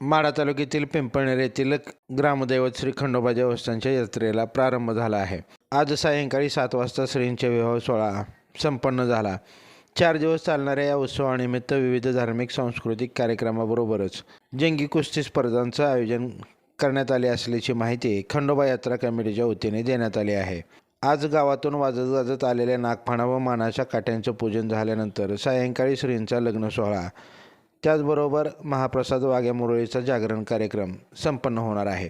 माढा तालुक्यातील पिंपळनेर येथील ग्रामदैवत श्री खंडोबा देवस्थानच्या यात्रेला प्रारंभ झाला आहे. आज सायंकाळी सात वाजता श्रींचा विवाह सोहळा संपन्न झाला. चार दिवस चालणाऱ्या या उत्सवानिमित्त विविध धार्मिक सांस्कृतिक कार्यक्रमाबरोबरच जंगी कुस्ती स्पर्धांचं आयोजन करण्यात आले असल्याची माहिती खंडोबा यात्रा कमिटीच्या वतीने देण्यात आली आहे. आज गावातून वाजत गाजत आलेल्या नागफाणा व मानाच्या काट्यांचं पूजन झाल्यानंतर सायंकाळी श्रींचा लग्न सोहळा त्याचबरोबर महाप्रसाद वाघ्या मुरळीचा जागरण कार्यक्रम संपन्न होणार आहे.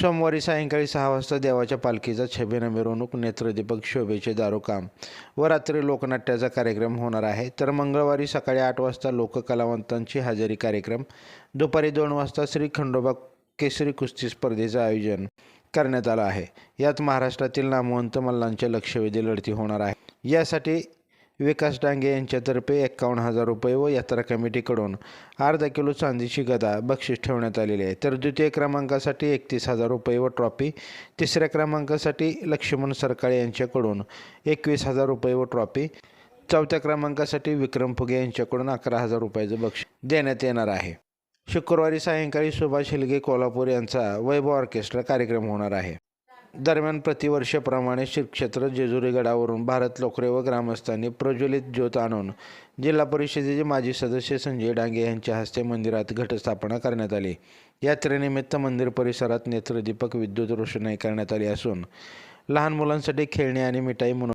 सोमवारी सायंकाळी सहा वाजता देवाच्या पालखीचा छबिना मिरवणूक नेत्रदीपक शोभेचे दारोकाम व रात्री लोकनाट्याचा कार्यक्रम होणार आहे. तर मंगळवारी सकाळी आठ वाजता लोककलावंतांची हजेरी कार्यक्रम दुपारी दोन वाजता श्री खंडोबा केसरी कुस्ती स्पर्धेचं आयोजन करण्यात आलं आहे. यात महाराष्ट्रातील नामवंत मल्लांच्या लक्षवेधी लढती होणार आहे. यासाठी विकास डांगे यांच्यातर्फे एक्कावन्न हजार रुपये व यात्रा कमिटीकडून अर्धा किलो चांदीची गदा बक्षीस ठेवण्यात आलेली आहे. तर द्वितीय क्रमांकासाठी एकतीस हजार रुपये व ट्रॉफी. तिसऱ्या क्रमांकासाठी लक्ष्मण सरकाळे यांच्याकडून एकवीस हजार रुपये व ट्रॉफी. चौथ्या क्रमांकासाठी विक्रम फुगे यांच्याकडून अकरा हजार रुपयाचं बक्षीस देण्यात येणार आहे. शुक्रवारी सायंकाळी सुभाष हिलगे कोल्हापूर यांचा वैभव ऑर्केस्ट्रा कार्यक्रम होणार आहे. दरम्यान प्रतिवर्षाप्रमाणे श्री क्षेत्र जेजुरी गडावरून भारत लोकरे व ग्रामस्थांनी प्रज्वलित ज्योत आणून जिल्हा परिषदेचे माजी सदस्य संजय डांगे यांच्या हस्ते मंदिरात घटस्थापना करण्यात आली. यात्रेनिमित्त मंदिर परिसरात नेत्रदीपक विद्युत रोषणाई करण्यात आली असून लहान मुलांसाठी खेळणी आणि मिठाई मनो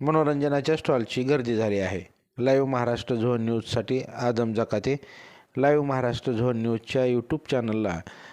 मनोरंजनाच्या स्टॉलची गर्दी झाली आहे. लाईव्ह महाराष्ट्र झोन न्यूजसाठी आदम जकाते लाईव्ह महाराष्ट्र झोन न्यूजच्या यूट्यूब चॅनलला